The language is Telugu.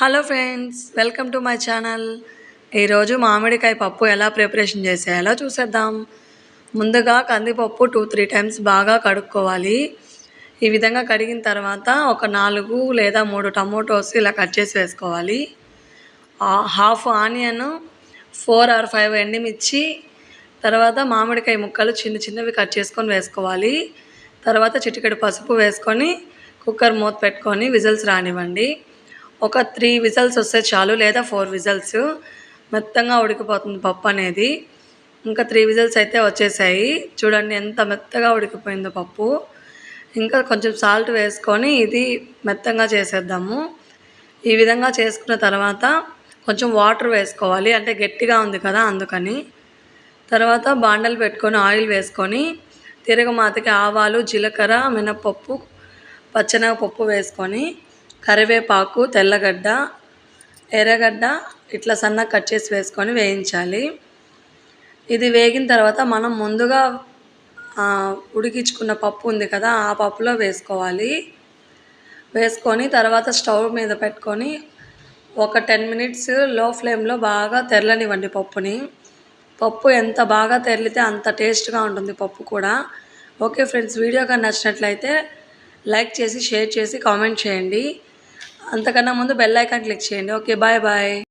Hello friends welcome to my channel. ఈరోజు మామిడికాయ పప్పు ఎలా ప్రిపరేషన్ చేసేయాలో చూసేద్దాం. ముందుగా కందిపప్పు టూ త్రీ టైమ్స్ బాగా కడుక్కోవాలి. ఈ విధంగా కడిగిన తర్వాత ఒక నాలుగు లేదా మూడు టమోటోస్ ఇలా కట్ చేసి వేసుకోవాలి. Half onion four or five ఎండిమిర్చి తర్వాత మామిడికాయ ముక్కలు చిన్న చిన్నవి కట్ చేసుకొని వేసుకోవాలి. తర్వాత చిటికెడు పసుపు వేసుకొని కుక్కర్ మూత పెట్టుకొని విజిల్స్ రానివ్వండి. ఒక త్రీ విజల్స్ వస్తే చాలు లేదా ఫోర్ విజల్స్ మెత్తంగా ఉడికిపోతుంది పప్పు అనేది. ఇంకా త్రీ విజల్స్ అయితే వచ్చేసాయి. చూడండి ఎంత మెత్తగా ఉడికిపోయిందో పప్పు. ఇంకా కొంచెం సాల్ట్ వేసుకొని ఇది మెత్తంగా చేసేద్దాము. ఈ విధంగా చేసుకున్న తర్వాత కొంచెం వాటర్ వేసుకోవాలి. అంటే గట్టిగా ఉంది కదా అందుకని. తర్వాత బాండలు పెట్టుకొని ఆయిల్ వేసుకొని తిరగమాతకి ఆవాలు జీలకర్ర మినపప్పు పచ్చనగపప్పు వేసుకొని కరివేపాకు తెల్లగడ్డ ఎర్రగడ్డ ఇట్లా సన్నగా కట్ చేసి వేసుకొని వేయించాలి. ఇది వేగిన తర్వాత మనం ముందుగా ఉడికించుకున్న పప్పు ఉంది కదా ఆ పప్పులో వేసుకోవాలి. వేసుకొని తర్వాత స్టవ్ మీద పెట్టుకొని ఒక టెన్ మినిట్స్లో ఫ్లేమ్లో బాగా తెరలనివ్వండి పప్పుని. పప్పు ఎంత బాగా తెరిలితే అంత టేస్ట్గా ఉంటుంది పప్పు కూడా. ఓకే ఫ్రెండ్స్ వీడియో కానీ నచ్చినట్లయితే లైక్ చేసి షేర్ చేసి కామెంట్ చేయండి. అంతకన్నా ముందు బెల్ ఐకాన్ క్లిక్ చేయండి. Okay bye bye